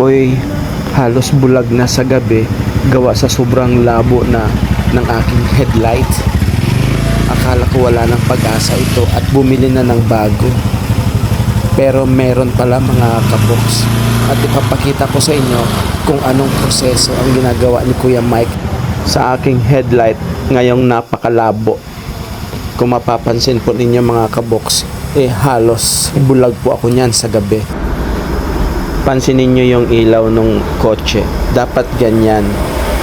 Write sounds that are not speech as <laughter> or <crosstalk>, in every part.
ako'y halos bulag na sa gabi gawa sa sobrang labo na ng aking headlight. Akala ko wala ng pag-asa ito at bumili na ng bago. Pero meron pala mga kabox. At ipapakita ko sa inyo kung anong proseso ang ginagawa ni Kuya Mike sa aking headlight ngayong napakalabo. Kung mapapansin po ninyo mga kabox, eh halos bulag po ako niyan sa gabi. Pansinin nyo yung ilaw nung kotse. Dapat ganyan.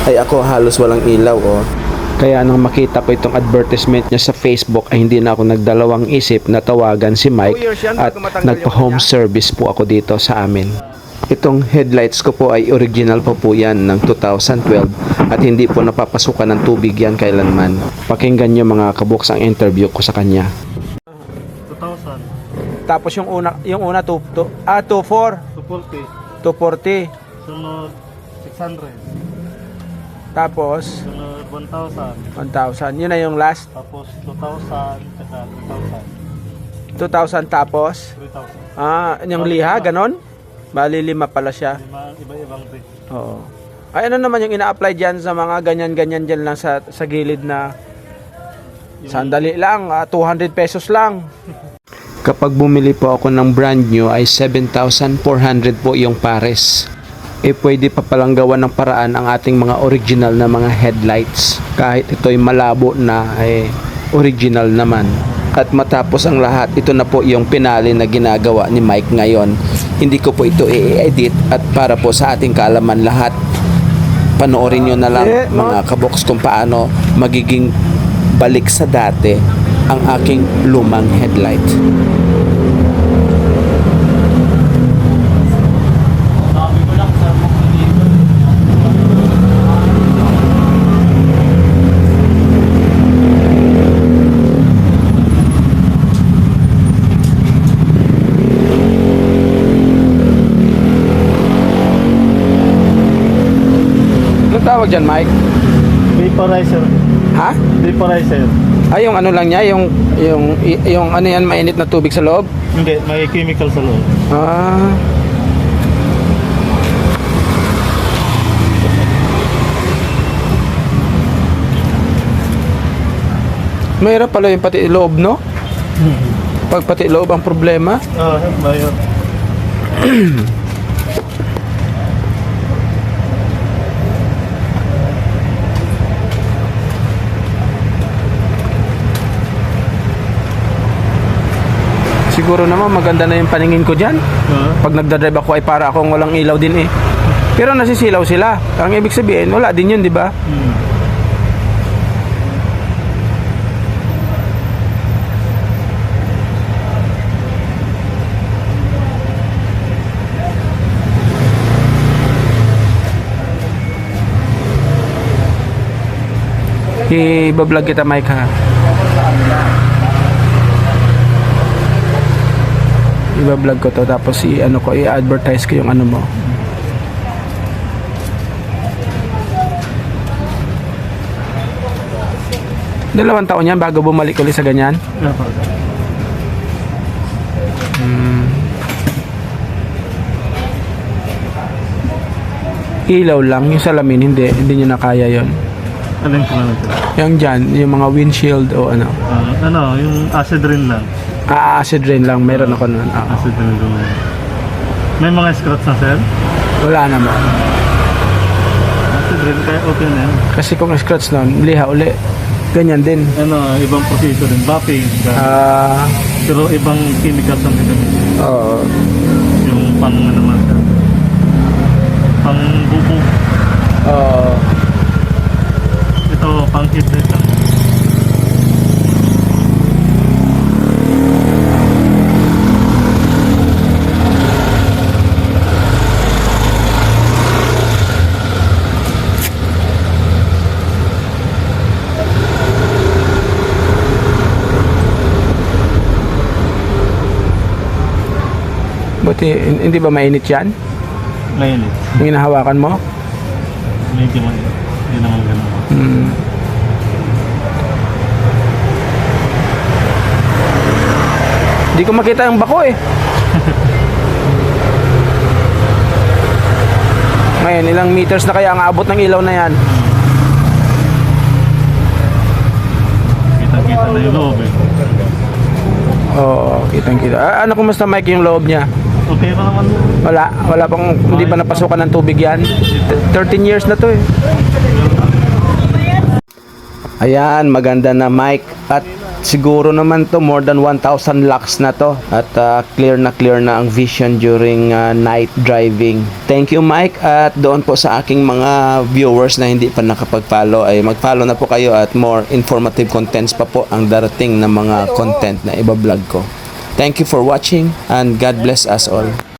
Ay ako halos walang ilaw oh. Kaya nang makita ko itong advertisement niya sa Facebook ay hindi na ako nagdalawang isip na tawagan si Mike at nagpa-home service po ako dito sa amin. Itong headlights ko po ay original po po yan ng 2012 at hindi po napapasukan ng tubig yan kailanman. Pakinggan nyo mga kaboks ang interview ko sa kanya. 2,000. Tapos yung una, yung una to, to, ah, 24, 240. 240. Sunod 600. Tapos, Sunod 1,000. 1,000. Yun na yung last. Tapos 2,000. Tsaka 2,000 tapos. 3,000. 3,000. Ah, yung liha, ganon? Bali lima pala siya. Lima, iba-ibang rate. Oo. Ay, ano naman yung ina-apply dyan sa mga ganyan-ganyan dyan lang sa, sa gilid na sandali lang, ah, 200 pesos lang. <laughs> Kapag bumili po ako ng brand new ay 7,400 po yung pares. Eh pwede pa palang gawa ng paraan ang ating mga original na mga headlights. Kahit ito'y malabo na ay original naman. At matapos ang lahat, ito na po yung pinali na ginagawa ni Mike ngayon. Hindi ko po ito i-edit at para po sa ating kaalaman lahat. Panoorin nyo na lang mga kaboks kung paano magiging balik sa dati ang aking lumang headlight. Sabi ko lang sa mga dito. Anong tawag dyan, Mike? Vaporizer. Ha? Vaporizer. Ay, yung ano lang niya, yung, yung, yung ano yan, mainit na tubig sa loob? Hindi, may chemical sa loob. Ah. Mahirap pala yung pati loob, no? Pag pati loob ang problema. Ah, bayo. <clears throat> Siguro naman maganda na yung paningin ko dyan. Ah, Pag nagdadrive ako ay para akong walang ilaw din eh. Pero nasisilaw sila. Ang ibig sabihin, wala din yun, di ba? hmm. I-vlog kita, Mike, ha? I-vlog ko to, tapos i-ano ko, i-advertise ko yung ano mo. Dalawang taon yan bago bumalik ulit sa ganyan. Ah, pa. Ilaw lang, yung salamin, hindi, hindi nyo na kaya yon. Alin ko lang ito. Yung dyan, yung mga windshield o ano. Ah, ano, yung acid rain lang. Ah, acid rain lang, meron ako nun. Ah, Acid rain lang. May mga scratch na sir? wala naman. Acid rain, kaya okay na yan. Kasi kung scratch nun, liha uli. Ganyan din. Ano, ibang proseso din. Buffing. Ah, pero ibang chemicals ang ginamit. oo. Yung pang ano naman siya. Pang bubog. Oo. Ito pang headlight hin- hindi ba mainit yan? Mainit. Yung hinahawakan mo? Medyo mainit. Hindi naman ganun. Hmm. Hindi ko makita yung bako eh. <laughs> Ngayon, ilang meters na kaya ang abot ng ilaw na yan? Kita-kita na yung loob eh. Oo, kitang kita. Ah, ano kumusta Mike yung loob niya? Pa naman. Wala, wala pang, hindi pa napasukan ng tubig yan. T- 13 years na to eh. Ayan, maganda na mic. At siguro naman to more than 1,000 lux na to. At ah, clear na clear na ang vision during ah, night driving. Thank you Mike. At doon po sa aking mga viewers na hindi pa nakapag-follow ay mag-follow na po kayo at more informative contents pa po ang darating na mga content na ibablog ko. Thank you for watching and God bless us all.